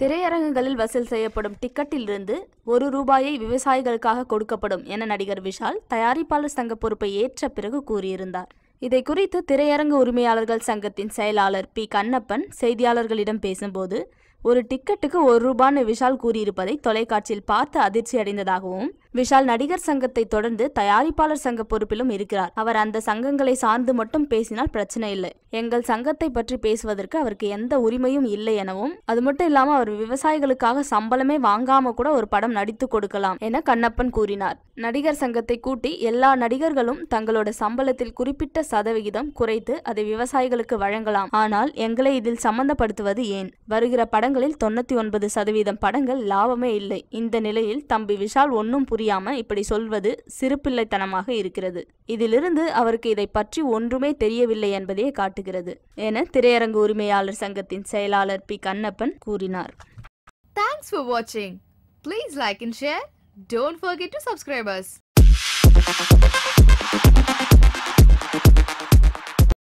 திரையரங்குகளில் வசூல் செய்யப்படும் டிக்கெட்டிலிருந்து ஒரு ரூபாயை விவசாயிகளுக்காக கொடுக்கப்படும் என நடிகர் விஷால் தயாரிப்பாளர் சங்க பொறுப்பை ஏற்ற பிறகு கூறியிருந்தார். இதை குறித்து திரையரங்கு உரிமையாளர்கள் சங்கத்தின் செயலாளர் பி. கண்ணப்பன் செய்தியாளர்களிடம் பேசும்போது ஒரு டிக்கெட்டுக்கு ஒரு ரூபான்னு விஷால் கூறியிருப்பதை தொலைக்காட்சியில் பார்த்து அதிர்ச்சி அடைந்ததாகவும் விஷால் நடிகர் சங்கத்தை தொடர்ந்து தயாரிப்பாளர் சங்க பொறுப்பிலும் இருக்கிறார். அவர் அந்த சங்கங்களை சார்ந்து மட்டும் பேசினால் பிரச்சனை இல்லை. எங்கள் சங்கத்தை பற்றி பேசுவதற்கு அவருக்கு எந்த உரிமையும் இல்லை எனவும் அது மட்டும் இல்லாம அவர் விவசாயிகளுக்காக சம்பளமே வாங்காம கூட ஒரு படம் நடித்து கொடுக்கலாம் என கண்ணப்பன் கூறினார். நடிகர் சங்கத்தை கூட்டி எல்லா நடிகர்களும் தங்களோட சம்பளத்தில் குறிப்பிட்ட சதவிகிதம் குறைத்து அதை விவசாயிகளுக்கு வழங்கலாம். ஆனால் எங்களை இதில் சம்பந்தப்படுத்துவது ஏன்? வருகிற படங்களில் தொண்ணூத்தி ஒன்பது சதவீதம் படங்கள் லாபமே இல்லை. இந்த நிலையில் தம்பி விஷால் ஒன்றும் புரியாம இப்படி சொல்வது சிறுபிள்ளைத்தனமாக இருக்கிறது. இதிலிருந்து அவருக்கு இதை பற்றி ஒன்றுமே தெரியவில்லை என்பதையே காட்டுகிறது என திரையரங்கு உரிமையாளர் சங்கத்தின் செயலாளர் பி. கண்ணப்பன் கூறினார். தேங்க்ஸ் for வாட்சிங் please like and share don't forget to subscribe.